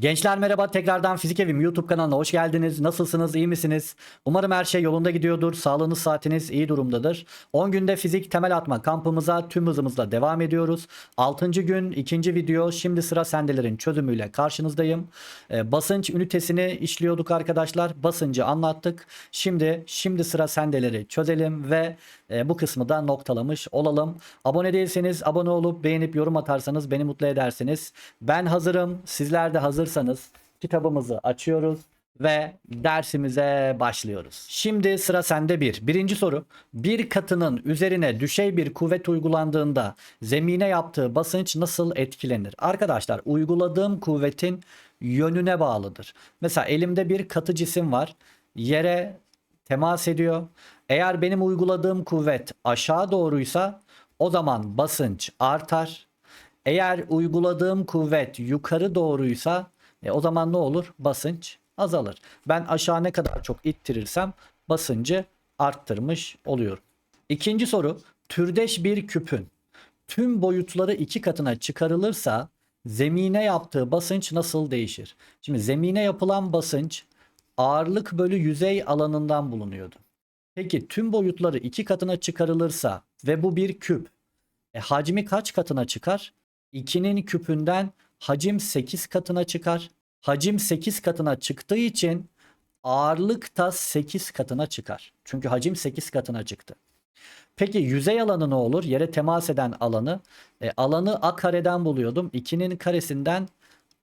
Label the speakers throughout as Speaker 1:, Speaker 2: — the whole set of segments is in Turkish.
Speaker 1: Gençler merhaba tekrardan Fizik Evim YouTube kanalına hoş geldiniz. Nasılsınız iyi misiniz? Umarım her şey yolunda gidiyordur. Sağlığınız saatiniz iyi durumdadır. 10 günde fizik temel atma kampımıza tüm hızımızla devam ediyoruz. 6. gün ikinci video şimdi sıra sendelerin çözümüyle karşınızdayım. Ee, basınç ünitesini işliyorduk arkadaşlar. Basıncı anlattık. Şimdi şimdi sıra sendeleri çözelim ve e, bu kısmı da noktalamış olalım. Abone değilseniz abone olup beğenip yorum atarsanız beni mutlu edersiniz. Ben hazırım. Sizler de hazırsanız kitabımızı açıyoruz ve dersimize başlıyoruz. Şimdi sıra sende bir. Birinci soru. Bir katının üzerine düşey bir kuvvet uygulandığında zemine yaptığı basınç nasıl etkilenir? Arkadaşlar uyguladığım kuvvetin yönüne bağlıdır. Mesela elimde bir katı cisim var. Yere temas ediyor. Eğer benim uyguladığım kuvvet aşağı doğruysa o zaman basınç artar. Eğer uyguladığım kuvvet yukarı doğruysa e, o zaman ne olur? Basınç azalır. Ben aşağı ne kadar çok ittirirsem basıncı arttırmış oluyorum. İkinci soru. Türdeş bir küpün tüm boyutları iki katına çıkarılırsa zemine yaptığı basınç nasıl değişir? Şimdi zemine yapılan basınç ağırlık bölü yüzey alanından bulunuyordu. Peki tüm boyutları iki katına çıkarılırsa ve bu bir küp. E, hacmi kaç katına çıkar? 2'nin küpünden hacim 8 katına çıkar. Hacim 8 katına çıktığı için ağırlık da 8 katına çıkar. Çünkü hacim 8 katına çıktı. Peki yüzey alanı ne olur? Yere temas eden alanı. E, alanı a kareden buluyordum. 2'nin karesinden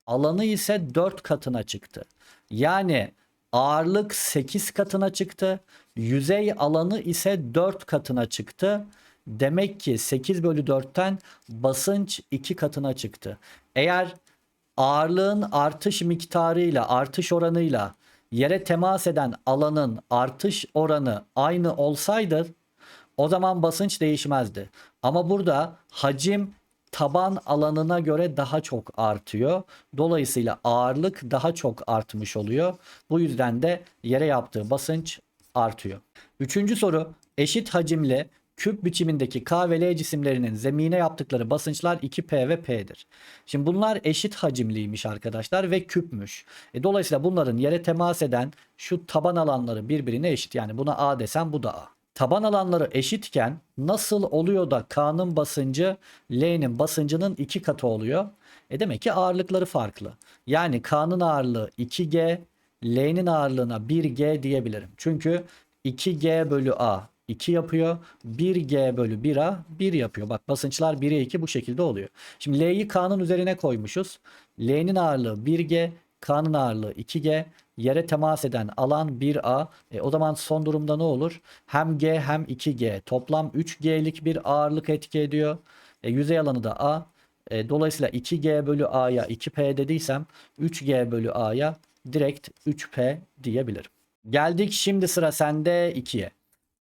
Speaker 1: alanı ise 4 katına çıktı. Yani ağırlık 8 katına çıktı. Yüzey alanı ise 4 katına çıktı. Demek ki 8 bölü 4'ten basınç 2 katına çıktı. Eğer ağırlığın artış miktarıyla artış oranıyla yere temas eden alanın artış oranı aynı olsaydı o zaman basınç değişmezdi. Ama burada hacim taban alanına göre daha çok artıyor. Dolayısıyla ağırlık daha çok artmış oluyor. Bu yüzden de yere yaptığı basınç artıyor. Üçüncü soru eşit hacimli küp biçimindeki K ve L cisimlerinin zemine yaptıkları basınçlar 2P ve P'dir. Şimdi bunlar eşit hacimliymiş arkadaşlar ve küpmüş. E, dolayısıyla bunların yere temas eden şu taban alanları birbirine eşit. Yani buna A desem bu da A. Taban alanları eşitken nasıl oluyor da K'nın basıncı L'nin basıncının iki katı oluyor? E demek ki ağırlıkları farklı. Yani K'nın ağırlığı 2G, L'nin ağırlığına 1G diyebilirim. Çünkü 2G bölü A 2 yapıyor. 1G bölü 1A 1 yapıyor. Bak basınçlar 1'e 2 bu şekilde oluyor. Şimdi L'yi K'nın üzerine koymuşuz. L'nin ağırlığı 1G, K'nın ağırlığı 2G. Yere temas eden alan 1A. E, o zaman son durumda ne olur? Hem G hem 2G. Toplam 3G'lik bir ağırlık etki ediyor. E, yüzey alanı da A. E, dolayısıyla 2G bölü A'ya 2P dediysem 3G bölü A'ya direkt 3P diyebilirim. Geldik şimdi sıra sende 2'ye.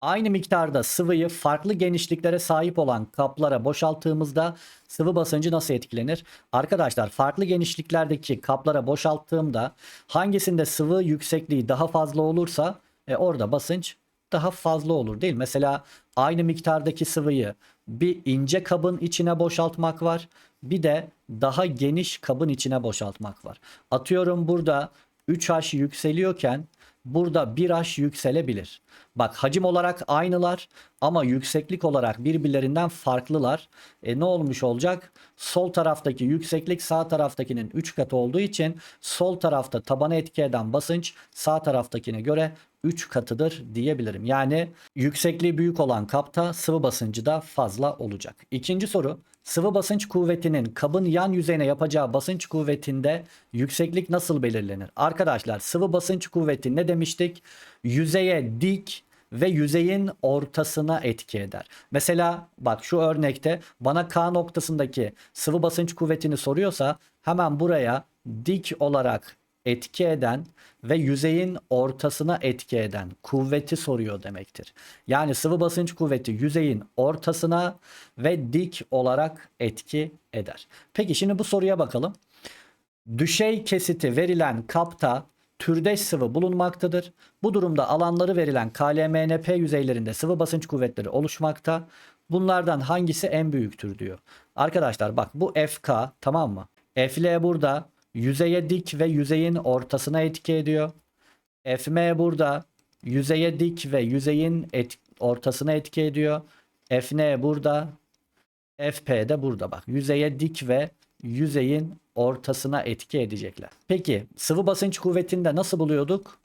Speaker 1: Aynı miktarda sıvıyı farklı genişliklere sahip olan kaplara boşalttığımızda sıvı basıncı nasıl etkilenir? Arkadaşlar farklı genişliklerdeki kaplara boşalttığımda hangisinde sıvı yüksekliği daha fazla olursa e, orada basınç daha fazla olur değil? Mesela aynı miktardaki sıvıyı bir ince kabın içine boşaltmak var. Bir de daha geniş kabın içine boşaltmak var. Atıyorum burada 3H yükseliyorken burada 1H yükselebilir. Bak hacim olarak aynılar ama yükseklik olarak birbirlerinden farklılar. E ne olmuş olacak? Sol taraftaki yükseklik sağ taraftakinin 3 katı olduğu için sol tarafta tabana etki eden basınç sağ taraftakine göre 3 katıdır diyebilirim. Yani yüksekliği büyük olan kapta sıvı basıncı da fazla olacak. İkinci soru. Sıvı basınç kuvvetinin kabın yan yüzeyine yapacağı basınç kuvvetinde yükseklik nasıl belirlenir? Arkadaşlar sıvı basınç kuvveti ne demiştik? Yüzeye dik ve yüzeyin ortasına etki eder. Mesela bak şu örnekte bana K noktasındaki sıvı basınç kuvvetini soruyorsa hemen buraya dik olarak etki eden ve yüzeyin ortasına etki eden kuvveti soruyor demektir. Yani sıvı basınç kuvveti yüzeyin ortasına ve dik olarak etki eder. Peki şimdi bu soruya bakalım. Düşey kesiti verilen kapta türdeş sıvı bulunmaktadır. Bu durumda alanları verilen KLMNP yüzeylerinde sıvı basınç kuvvetleri oluşmakta. Bunlardan hangisi en büyüktür diyor. Arkadaşlar bak bu FK tamam mı? FL burada yüzeye dik ve yüzeyin ortasına etki ediyor. FM burada yüzeye dik ve yüzeyin et, ortasına etki ediyor. FN burada. FP de burada bak. Yüzeye dik ve yüzeyin ortasına etki edecekler. Peki sıvı basınç kuvvetinde nasıl buluyorduk?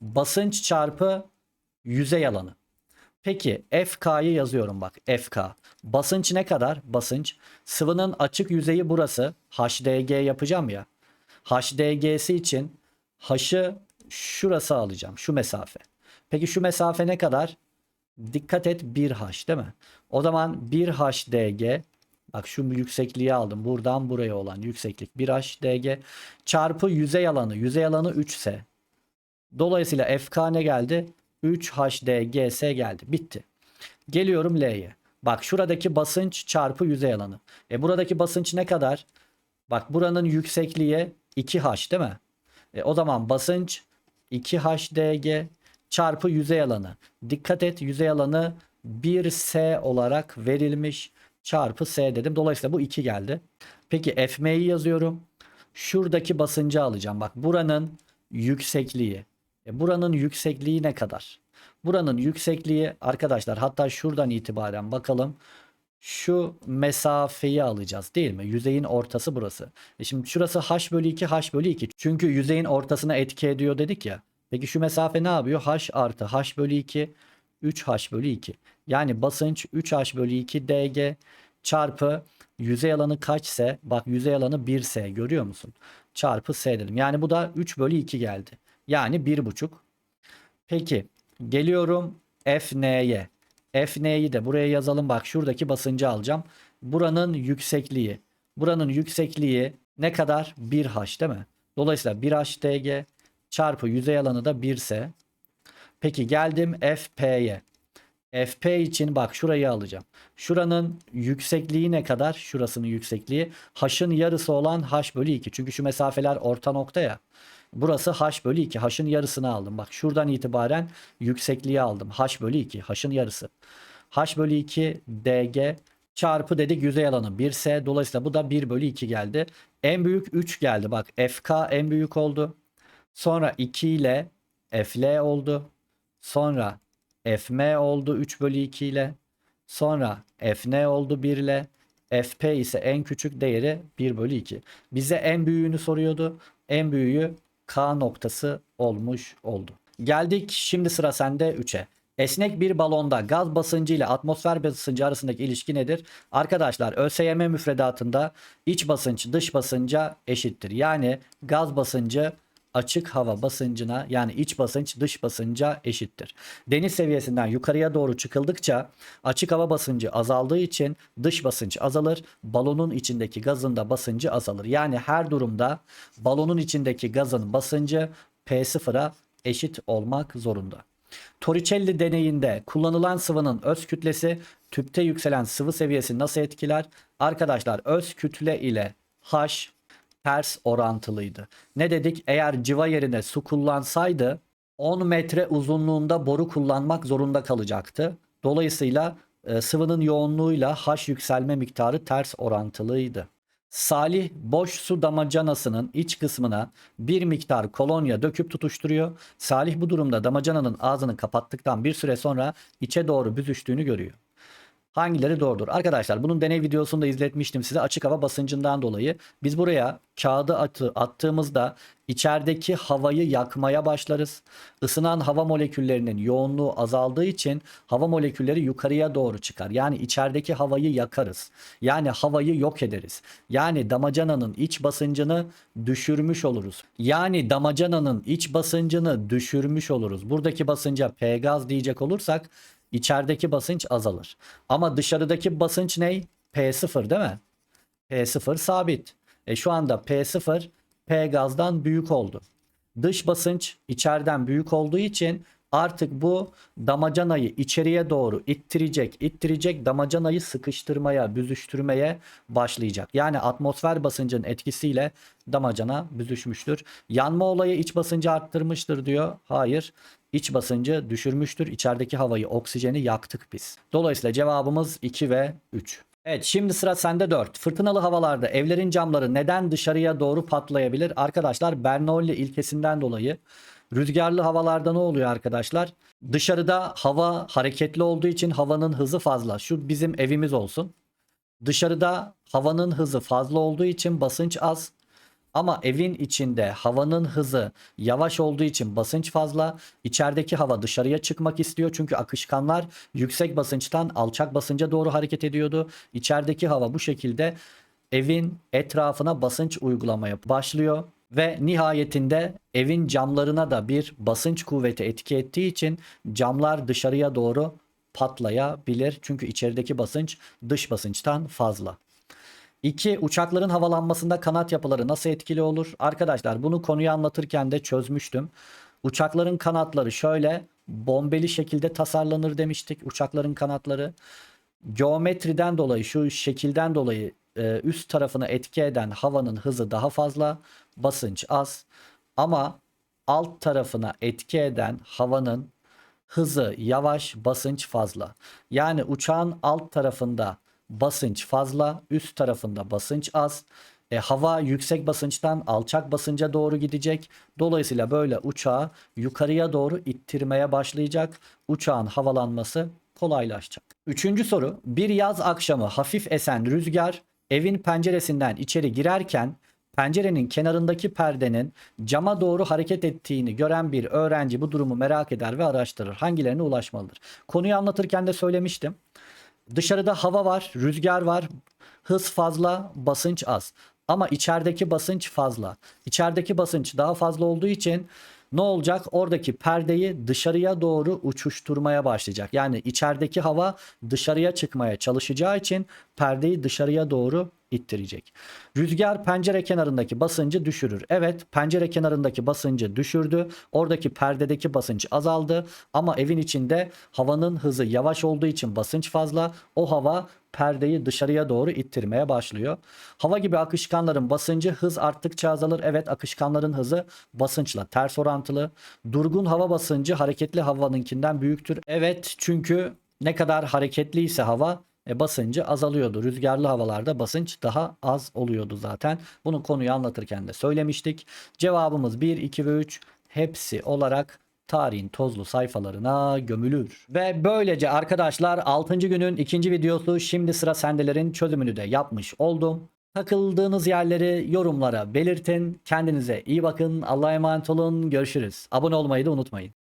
Speaker 1: Basınç çarpı yüzey alanı. Peki FK'yı yazıyorum bak FK. Basınç ne kadar? Basınç. Sıvının açık yüzeyi burası. HDG yapacağım ya. HDG'si için H'ı şurası alacağım. Şu mesafe. Peki şu mesafe ne kadar? Dikkat et 1H değil mi? O zaman 1HDG bak şu yüksekliği aldım. Buradan buraya olan yükseklik 1HDG çarpı yüzey alanı. Yüzey alanı 3S. Dolayısıyla FK ne geldi? 3HDGS geldi. Bitti. Geliyorum L'ye. Bak şuradaki basınç çarpı yüzey alanı. E buradaki basınç ne kadar? Bak buranın yüksekliği 2H değil mi? E o zaman basınç 2HDG çarpı yüzey alanı. Dikkat et yüzey alanı 1S olarak verilmiş. Çarpı S dedim. Dolayısıyla bu 2 geldi. Peki FM'yi yazıyorum. Şuradaki basıncı alacağım. Bak buranın yüksekliği. E buranın yüksekliği ne kadar? Buranın yüksekliği arkadaşlar hatta şuradan itibaren bakalım. Şu mesafeyi alacağız değil mi? Yüzeyin ortası burası. E şimdi şurası h bölü 2 h bölü 2. Çünkü yüzeyin ortasına etki ediyor dedik ya. Peki şu mesafe ne yapıyor? h artı h bölü 2 3h bölü 2. Yani basınç 3h bölü 2 dg çarpı yüzey alanı kaçse bak yüzey alanı 1s görüyor musun? Çarpı s dedim. Yani bu da 3 bölü 2 geldi. Yani 1,5. Peki geliyorum FN'ye. FN'yi de buraya yazalım. Bak şuradaki basıncı alacağım. Buranın yüksekliği. Buranın yüksekliği ne kadar? 1H değil mi? Dolayısıyla 1HDG çarpı yüzey alanı da 1S. Peki geldim FP'ye. FP için bak şurayı alacağım. Şuranın yüksekliği ne kadar? Şurasının yüksekliği. H'ın yarısı olan H bölü 2. Çünkü şu mesafeler orta nokta ya. Burası H bölü 2. H'ın yarısını aldım. Bak şuradan itibaren yüksekliği aldım. H bölü 2. H'ın yarısı. H bölü 2 DG çarpı dedik yüzey alanı 1S. Dolayısıyla bu da 1 bölü 2 geldi. En büyük 3 geldi. Bak FK en büyük oldu. Sonra 2 ile FL oldu. Sonra FM oldu 3 bölü 2 ile. Sonra FN oldu 1 ile. FP ise en küçük değeri 1 bölü 2. Bize en büyüğünü soruyordu. En büyüğü K noktası olmuş oldu. Geldik şimdi sıra sende 3'e. Esnek bir balonda gaz basıncı ile atmosfer basıncı arasındaki ilişki nedir? Arkadaşlar ÖSYM müfredatında iç basınç dış basınca eşittir. Yani gaz basıncı açık hava basıncına yani iç basınç dış basınca eşittir. Deniz seviyesinden yukarıya doğru çıkıldıkça açık hava basıncı azaldığı için dış basınç azalır. Balonun içindeki gazın da basıncı azalır. Yani her durumda balonun içindeki gazın basıncı P0'a eşit olmak zorunda. Torricelli deneyinde kullanılan sıvının öz kütlesi tüpte yükselen sıvı seviyesi nasıl etkiler? Arkadaşlar öz kütle ile H ters orantılıydı. Ne dedik? Eğer civa yerine su kullansaydı 10 metre uzunluğunda boru kullanmak zorunda kalacaktı. Dolayısıyla e, sıvının yoğunluğuyla H yükselme miktarı ters orantılıydı. Salih boş su damacanasının iç kısmına bir miktar kolonya döküp tutuşturuyor. Salih bu durumda damacananın ağzını kapattıktan bir süre sonra içe doğru büzüştüğünü görüyor. Hangileri doğrudur? Arkadaşlar bunun deney videosunu da izletmiştim size açık hava basıncından dolayı. Biz buraya kağıdı atı, attığımızda içerideki havayı yakmaya başlarız. Isınan hava moleküllerinin yoğunluğu azaldığı için hava molekülleri yukarıya doğru çıkar. Yani içerideki havayı yakarız. Yani havayı yok ederiz. Yani damacananın iç basıncını düşürmüş oluruz. Yani damacananın iç basıncını düşürmüş oluruz. Buradaki basınca P gaz diyecek olursak İçerideki basınç azalır. Ama dışarıdaki basınç ne? P0 değil mi? P0 sabit. E şu anda P0 P gazdan büyük oldu. Dış basınç içeriden büyük olduğu için artık bu damacanayı içeriye doğru ittirecek, ittirecek damacanayı sıkıştırmaya, büzüştürmeye başlayacak. Yani atmosfer basıncın etkisiyle damacana büzüşmüştür. Yanma olayı iç basıncı arttırmıştır diyor. Hayır. İç basıncı düşürmüştür. İçerideki havayı, oksijeni yaktık biz. Dolayısıyla cevabımız 2 ve 3. Evet şimdi sıra sende 4. Fırtınalı havalarda evlerin camları neden dışarıya doğru patlayabilir? Arkadaşlar Bernoulli ilkesinden dolayı rüzgarlı havalarda ne oluyor arkadaşlar? Dışarıda hava hareketli olduğu için havanın hızı fazla. Şu bizim evimiz olsun. Dışarıda havanın hızı fazla olduğu için basınç az. Ama evin içinde havanın hızı yavaş olduğu için basınç fazla. İçerideki hava dışarıya çıkmak istiyor. Çünkü akışkanlar yüksek basınçtan alçak basınca doğru hareket ediyordu. İçerideki hava bu şekilde evin etrafına basınç uygulamaya başlıyor. Ve nihayetinde evin camlarına da bir basınç kuvveti etki ettiği için camlar dışarıya doğru patlayabilir. Çünkü içerideki basınç dış basınçtan fazla. 2. Uçakların havalanmasında kanat yapıları nasıl etkili olur? Arkadaşlar bunu konuyu anlatırken de çözmüştüm. Uçakların kanatları şöyle bombeli şekilde tasarlanır demiştik. Uçakların kanatları geometriden dolayı şu şekilden dolayı e, üst tarafına etki eden havanın hızı daha fazla, basınç az. Ama alt tarafına etki eden havanın hızı yavaş, basınç fazla. Yani uçağın alt tarafında basınç fazla, üst tarafında basınç az. E, hava yüksek basınçtan alçak basınca doğru gidecek. Dolayısıyla böyle uçağı yukarıya doğru ittirmeye başlayacak. Uçağın havalanması kolaylaşacak. Üçüncü soru. Bir yaz akşamı hafif esen rüzgar evin penceresinden içeri girerken pencerenin kenarındaki perdenin cama doğru hareket ettiğini gören bir öğrenci bu durumu merak eder ve araştırır. Hangilerine ulaşmalıdır? Konuyu anlatırken de söylemiştim. Dışarıda hava var, rüzgar var, hız fazla, basınç az. Ama içerideki basınç fazla. İçerideki basınç daha fazla olduğu için ne olacak? Oradaki perdeyi dışarıya doğru uçuşturmaya başlayacak. Yani içerideki hava dışarıya çıkmaya çalışacağı için perdeyi dışarıya doğru ittirecek. Rüzgar pencere kenarındaki basıncı düşürür. Evet, pencere kenarındaki basıncı düşürdü. Oradaki perdedeki basınç azaldı ama evin içinde havanın hızı yavaş olduğu için basınç fazla. O hava perdeyi dışarıya doğru ittirmeye başlıyor. Hava gibi akışkanların basıncı hız arttıkça azalır. Evet akışkanların hızı basınçla ters orantılı. Durgun hava basıncı hareketli havanınkinden büyüktür. Evet çünkü ne kadar hareketliyse hava e, basıncı azalıyordu. Rüzgarlı havalarda basınç daha az oluyordu zaten. Bunu konuyu anlatırken de söylemiştik. Cevabımız 1, 2 ve 3 hepsi olarak tarihin tozlu sayfalarına gömülür. Ve böylece arkadaşlar 6. günün ikinci videosu şimdi sıra sendelerin çözümünü de yapmış oldum. Takıldığınız yerleri yorumlara belirtin. Kendinize iyi bakın. Allah'a emanet olun. Görüşürüz. Abone olmayı da unutmayın.